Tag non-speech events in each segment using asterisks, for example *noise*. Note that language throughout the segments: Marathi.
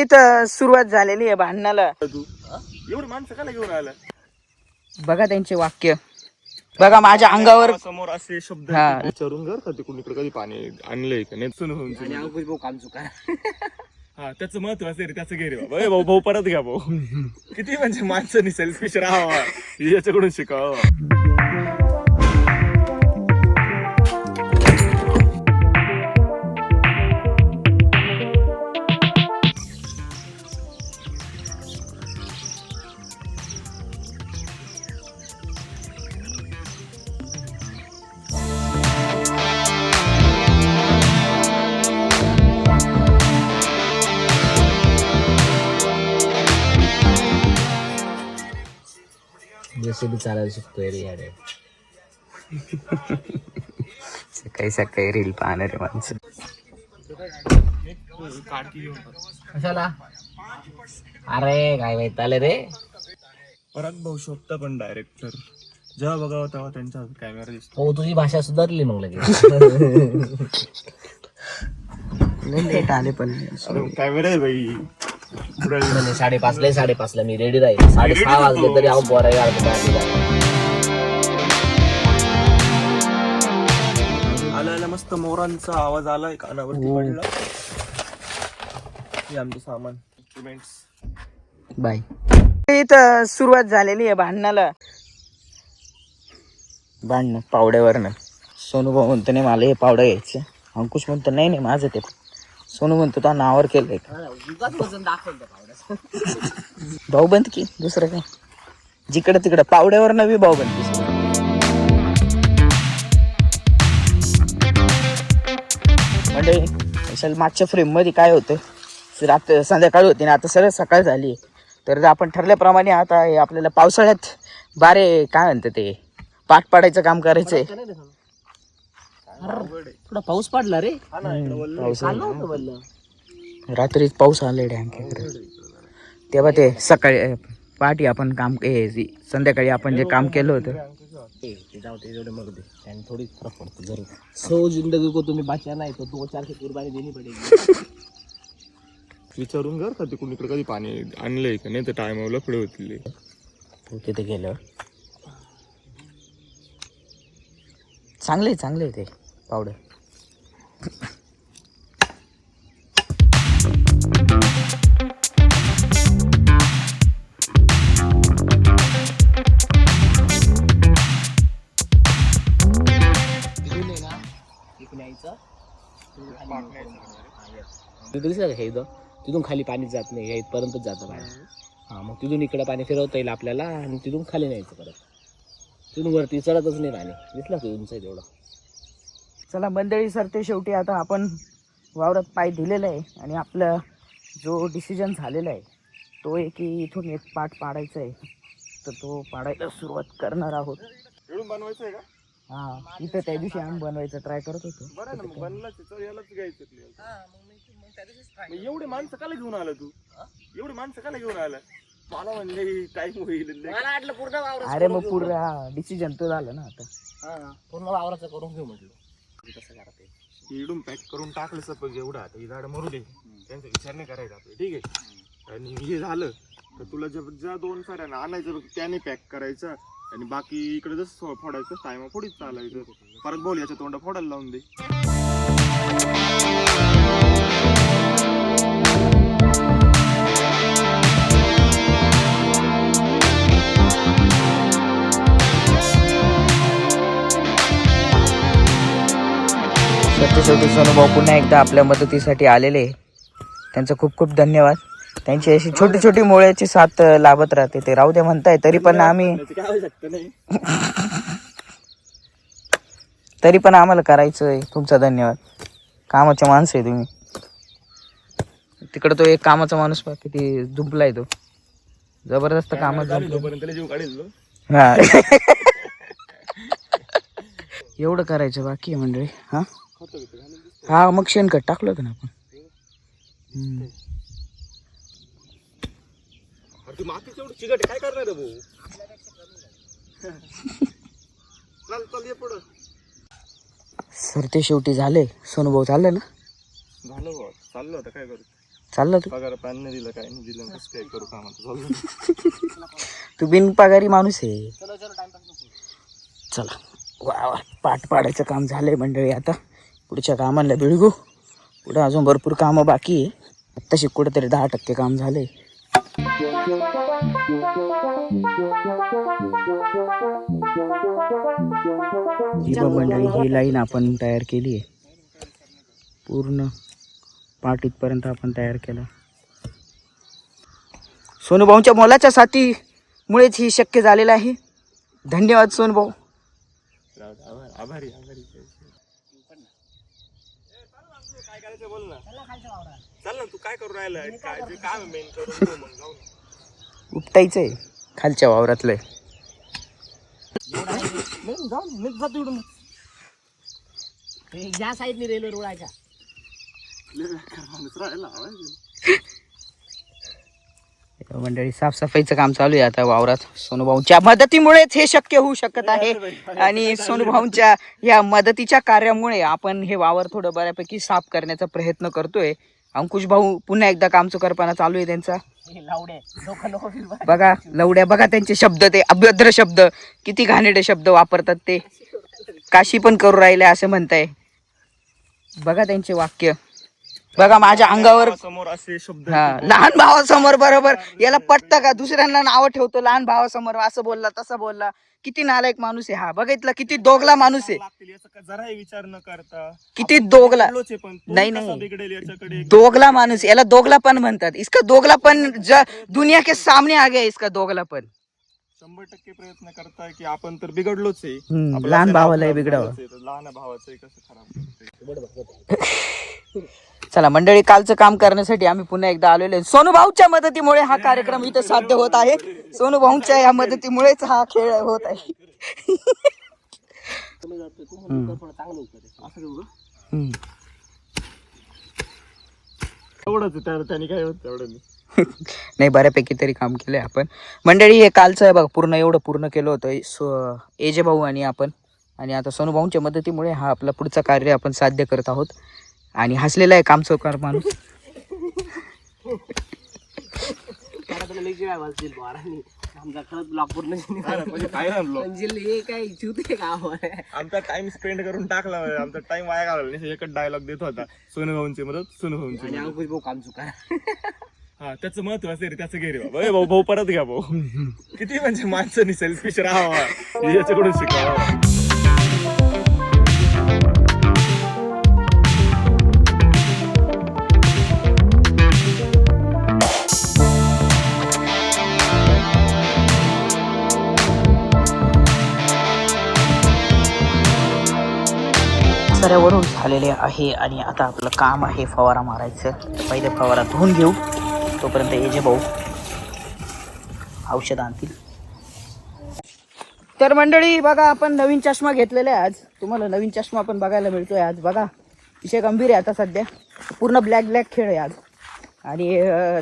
इथं सुरुवात झालेली आहे भांडणाला. तू एवढी माणसं का घेऊन आला? बघा त्यांचे वाक्य. बघा माझ्या अंगावर समोर असे शब्द हा. विचारून घर का तिकडून इकडे कधी पाणी आणलंय का नाही सुन होऊन सुन. काम चुका. हा त्याचं महत्वाचं आहे रे त्याचं घे रे बाबा. ए भाऊ भाऊ परत घ्या भाऊ. किती म्हणजे माणसाने सेल्फिश राहावा याच्याकडून शिकावं. जेसीबी चालायला शिकतोय रे *laughs* सकाळी सकाळी रील पाहणार माणसं. कशाला? अरे काय माहीत आले रे. परत भाऊ शोधता पण डायरेक्टर जेव्हा बघावं तेव्हा त्यांचा कॅमेरा दिसतो. हो तुझी भाषा सुधारली मग लगेच. *laughs* लेट आले पण. कॅमेरा आहे बाई पुढे म्हणजे साडेपाचला साडेपाचला मी रेडी राहील. साडेसहा वाजले तरी बोरा यार आला आला मस्त मोरांचा आवाज आलाय कानावरती पडला. हे आमचं सामान. Instruments bye. इथं सुरुवात झालेली आहे भांडणाला. भांडणं पावड्यावरनं. सोनू भाऊ म्हणतो नाही मला हे पावडं घ्यायचं अंकुश म्हणतो नाही नाही माझं ते सोनू म्हणतो तो नावावर केलंय भाऊ बंद की दुसरं काय? जिकडं तिकडं पावड्यावर नवी भाऊ बंद म्हणजे विशाल मागच्या फ्रेममध्ये काय होतं? रात संध्याकाळी होती ना आता सरळ सकाळ झाली तर आपण ठरल्याप्रमाणे आता हे आपल्याला पावसाळ्यात बारे काय म्हणतात ते पाठ पाडायचं काम थोडा पाऊस पडला रे. पाऊस आलं. होतं बोललं रात्री पाऊस आले डँकेकडे तेव्हा ते सकाळी पहाटे आपण काम हे जी- संध्याकाळी आपण जे काम केलं होतं. जाऊ ते मग दे. त्याने थोडी फरक पडतो जरूर. *laughs* सो जिंदगी को तुम्ही बचा नाही तो दो चार की कुर्बानी देनी पडेगी. विचारून घर का तिकडून इकडे कधी पाणी आणलंय का? नाही तर टायमाला पुढे होतील. तो तिथे गेल्यावर. चांगले चांगले ते. पावडर. दिसलं का हे इथं? तिथून खाली पाणी जात नाही हे इथपर्यंतच जातं पाणी हां मग तिथून इकडे पाणी फिरवता येईल आपल्याला आणि तिथून खाली न्यायचं परत. तिथून वरती चढतच नाही पाणी. दिसलं का उंच आहे तेवढं चला मंडळी सर ते शेवटी आता आपण वावरात पाय दिलेला आहे आणि आपलं जो डिसिजन झालेला आहे तो आहे की इथून एक पाठ पाडायचा आहे. तर तो पाडायला सुरुवात करणार आहोत. बनवायचं आहे का? हा इथं त्या दिवशी आम्ही बनवायचा ट्राय करत होतो. बरं ना मग बनलाच आहे, चल यालाच घ्यायचं आपल्याला. मग एवढी माणसं काला घेऊन आला तू? एवढी माणसं काला घेऊन आला? मला म्हणले टाइम होईल. लय. मला वाटलं पूर्ण वावराचं अरे मग पूर्ण डिसिजन तो झाला ना आता. हा, पूर्ण वावराचं करून घेऊ म्हटलं. करते इडून पॅक करून टाकलं सपोज एवढं आता ही झाडं मरू दे. त्यांचा विचार नाही करायचा आपलं ठीक आहे? आणि हे झालं तर तुला ज्या ज्या दोन साड्या आणायचं बघ, त्याने पॅक करायचं आणि बाकी इकडे जसं फोडायचं टायमा फोडीत चालायचं. परत बोल याच्या तोंड फोडायला लावून दे. शेवटी शेवटी सोनूभाऊ पुन्हा एकदा आपल्या मदतीसाठी आलेले. त्यांचं खूप खूप धन्यवाद. त्यांची अशी छोटी छोटी मुळ्याची साथ लाभत राहते ते. राहू दे म्हणताय तरी पण आम्ही *laughs* तरी पण आम्हाला करायचं आहे तुमचा धन्यवाद. कामाचे माणसं आहे तुम्ही. तिकडे तो एक कामाचा माणूस किती झुंपलाय तो. जबरदस्त कामात. हा. *laughs* एवढं करायचं बाकी आहे मंडळी हा. हा मग शेणखत टाकलं होतं ना आपण. हम्म. अरे ती मातीच एवढी चिकट आहे, काय करणार आहे भाऊ? चल चल ये पुढं. सर ते शेवटी झाले. सोनूभाऊ चाललं ना? झालं बुवा चाललं आता काय करू? चाललं तू? पगार पाणी नाही दिलं काय नाही दिलं कसं काय करू कामाचं? चाललं. *laughs* तू बिनपगारी माणूस आहे. चला वा वा पाठ पाडायचं काम झालंय मंडळी आता. पुढच्या कामाला बिळगू पुढं अजून भरपूर कामं बाकी आहे. आत्ताशी कुठंतरी दहा टक्के काम झाले. मंडळी ही लाईन आपण तयार केली आहे. पूर्ण पाठ इथपर्यंत आपण तयार केला. सोनूभाऊंच्या मोलाच्या साथीमुळेच ही शक्य झालेलं आहे. धन्यवाद सोनूभाऊ आभारी आभारी काय करायचं बोल ना. चल ना तू काय करू राहिला? काय जे काम मेन करून घेऊ मग जाऊ ना. उपटायचंय खालच्या वावरातलंय नाही जाऊ मी जातो इकडून. हे साईडने रेल्वे रोड आहे का लय बेकार माणूस राहिला आवाज. मंडळी साफसफाईचं काम चालू आहे आता वावरात सोनूभाऊंच्या मदतीमुळेच हे शक्य होऊ शकत आहे. आणि सोनूभाऊंच्या या मदतीच्या कार्यामुळे आपण हे वावर थोडं बऱ्यापैकी साफ करण्याचा प्रयत्न करतोय. अंकुश भाऊ पुन्हा एकदा काम करपाना चालू आहे त्यांचा. बघा. लवड्या बघा त्यांचे शब्द ते अभ्यद्र शब्द. किती घाणेरडे शब्द वापरतात ते. काशी पण करू राहिले असं म्हणताय. बघा त्यांचे वाक्य. बघा माझ्या अंगावर समोर असे शब्द हा लहान भावासमोर बरोबर. याला पटतं का? दुसऱ्यांना नावं ठेवतो लहान भावासमोर असं बोलला तसं बोलला. किती नालायक माणूस आहे हा. बघितलं किती दोगला माणूस आहे. लागतील याचा का? जराही विचार न करता. किती दोगला बिघडलोच आहे पण तो नाही, कसा नाही. बिघडेल याच्याकडे? दोगला माणूस याला दोगला पण म्हणतात. इसका दोगला पण ज दुनिया के सामने आ गया इसका दोगला पण. शंभर टक्के प्रयत्न करताय की आपण तर बिघडलोच आहे. हम्म, आपलं लहान असं भावालाही नाव बिघडावं. खराबच आहे, तर लहान भावाचं कसं खराब करतोय? *laughs* चला मंडळी कालचं काम करण्यासाठी आम्ही पुन्हा एकदा आलेलो आहे. सोनू भाऊच्या मदतीमुळे हा कार्यक्रम इथं साध्य होत आहे. सोनू भाऊच्या या मदतीमुळेच हा खेळ होत आहे. काय नाही. बऱ्यापैकी तरी काम केलंय आपण. मंडळी हे कालचं आहे बघ पूर्ण एवढं पूर्ण केलं होतं. एजे भाऊ आणि आपण. आणि आता सोनू भाऊंच्या मदतीमुळे हा आपला पुढचं कार्य आपण साध्य करत आहोत. आणि हसलेला आहे काम चौकार माणूस. आमचा खरंच ब्लॉक पूर्ण झाली. काय नाही, म्हणजे काय आणलो म्हणजे हे काय चिवते गाव आहे आमचा टाइम स्पेंड करून टाकला आमचा टाइम वाया घालवला नाही. एकच डायलॉग देत होता. सोनू भाऊंची मदत सोनू भाऊंची अंकुश भाऊ काम चुका हा त्याचं महत्वाचं आहे रे त्याचं घे रे बाबा. ए भाऊ भाऊ परत घ्या भाऊ. किती म्हणजे माणसाने सेल्फिश राहावा. याच्याकडून शिकावा. पर्यावरण झालेले आहे आणि आता आपलं काम आहे फवारा मारायचं. पहिले फवारा धुवून घेऊ. तोपर्यंत एजे भाऊ औषध आणतील. तर मंडळी बघा आपण नवीन चष्मा घेतलेला आहे आज. तुम्हाला नवीन चष्मा आपण बघायला मिळतोय आज. बघा विषय गंभीर आहे आता सध्या. पूर्ण ब्लॅक ब्लॅक खेळ आहे आज. आणि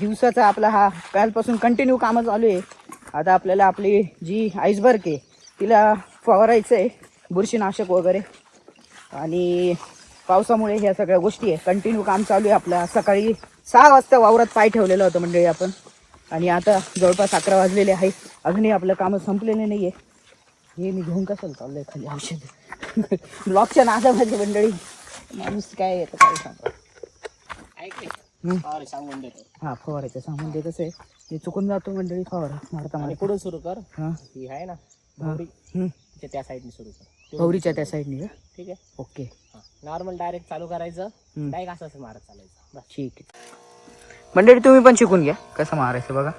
दिवसाचा आपला हा कालपासून कंटिन्यू कामं चालू आहे. आता आपल्याला आपली जी आईसबर्ग आहे तिला फवारायचं आहे बुरशीनाशक वगैरे. आणि पावसामुळे ह्या सगळ्या गोष्टी आहे कंटिन्यू काम चालू आहे आपल्या सकाळी सहा वाजता वावरात पाय ठेवलेलं होतं मंडळी आपण. आणि आता जवळपास अकरा वाजलेले आहे. अजूनही आपलं कामं संपलेले नाही आहे हे मी घेऊन कसं चाललंय खाली औषध? *laughs* ब्लॉकच्या नादामध्ये मंडळी. माणूस काय येतं काय सांगा ऐक हम्म. अरे सांगून देतो. हा फवारायचं सामान ते कसं आहे मी चुकून जातो मंडळी फवारा. मारता मारता. पुढून सुरू कर. हां. ही आहे ना त्या साईडने सुरू कर. भवरीच्या त्या साईडने का? ठीक आहे. ओके. नॉर्मल डायरेक्ट चालू करायचं. हम्म. डायरेक्ट असं असं मारत चालायचं. बस. ठीक आहे. मंडळी तुम्ही पण शिकून घ्या. कसं मारायचं बघा.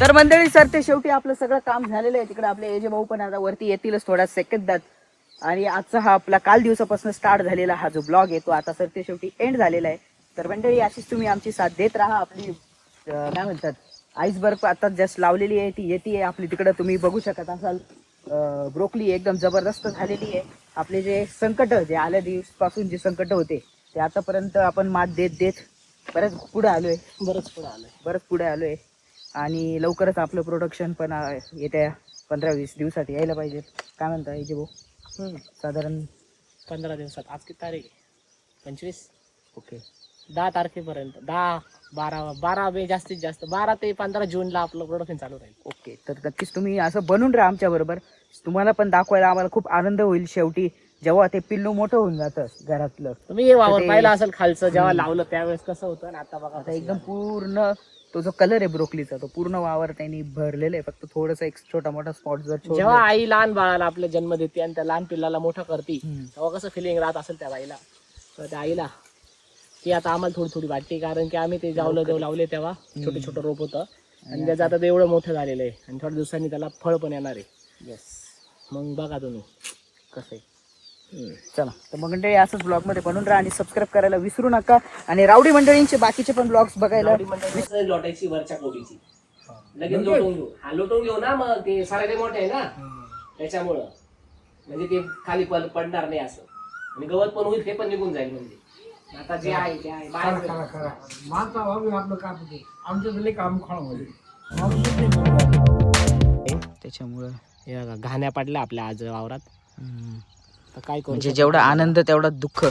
तर मंडळी सर ते शेवटी आपलं सगळं काम झालेलं आहे. तिकडे आपले एजे भाऊ पण आता वरती येतीलच थोड्या सेकंदात आणि आजचा हा आपला काल दिवसापासून स्टार्ट झालेला हा जो ब्लॉग आहे तो आता सर ते शेवटी एंड झालेला आहे. तर मंडळी अशीच तुम्ही आमची साथ देत राहा. आपली काय म्हणतात आईसबर्ग आता जस्ट लावलेली आहे ती येते आपली तिकडं तुम्ही बघू शकत असाल. ब्रोकली एकदम जबरदस्त झालेली आहे. आपले जे संकट जे आल्या दिवसपासून जे संकट होते ते आतापर्यंत आपण मात देत देत बऱ्याच पुढे आलोय. बरंच पुढे आलंय. बरंच पुढे आलोय. आणि लवकरच आपलं प्रोडक्शन पण येत्या पंधरा वीस दिवसात यायला पाहिजे. काय म्हणता याचे भाऊ. साधारण पंधरा दिवसात. आज किती तारीख आहे? पंचवीस? ओके. दहा तारखेपर्यंत. दहा बारा बारा बे जास्तीत जास्त. बारा ते पंधरा जूनला आपलं प्रोडक्शन चालू राहील. ओके. तर नक्कीच तुम्ही असं बनून राहा आमच्या बरोबर. तुम्हाला पण दाखवायला आम्हाला खूप आनंद होईल शेवटी. जेव्हा ते पिल्लू मोठं होऊन जातं घरातलं. तुम्ही हे वावर पाहिलं असेल खालचं जेव्हा लावलं त्यावेळेस कसं होतं आणि आता बघा आता एकदम पूर्ण तो जो कलर आहे ब्रोकलीचा तो पूर्ण वावर त्यांनी भरलेला आहे. फक्त थोडस एक छोटा मोठा स्पॉट जर जेव्हा आई लहान बाळाला आपल्या जन्म देते आणि त्या लहान पिल्लाला मोठं करते. तेव्हा कसं फिलिंग राहत असेल त्या बाईला? तर त्या आईला ती आता आम्हाला थोडी थोडी वाटते कारण की आम्ही ते जावलं देव लावले तेव्हा छोटे छोटं रोप होतं. आणि त्याचं आता ते एवढं मोठं झालेलं आहे. आणि थोड्या दिवसांनी त्याला फळ पण येणार आहे. Yes. मग बघा तुम्ही कसं आहे. चला तर मग मंडळी असंच ब्लॉगमध्ये बनून राहा आणि सबस्क्राईब करायला विसरू नका. आणि रावडी मंडळींचे बाकीचे पण ब्लॉग्स बघायला लोटायची वरच्या कोबीची लगेच लोटून घेऊ. हा लोटून घेऊ ना मग. ते सारे मोठे आहे ना. त्याच्यामुळं. म्हणजे ते खाली पड पडणार नाही असं. आणि गवत पण होईल ते पण निघून जाईल म्हणजे. आता जे आहे ते आहे. बाहेर त्याच्यामुळं हे बघा, घाण्या पडल्या आपल्या आज वावरात. काय म्हणजे जेवढा आनंद तेवढा दुःख.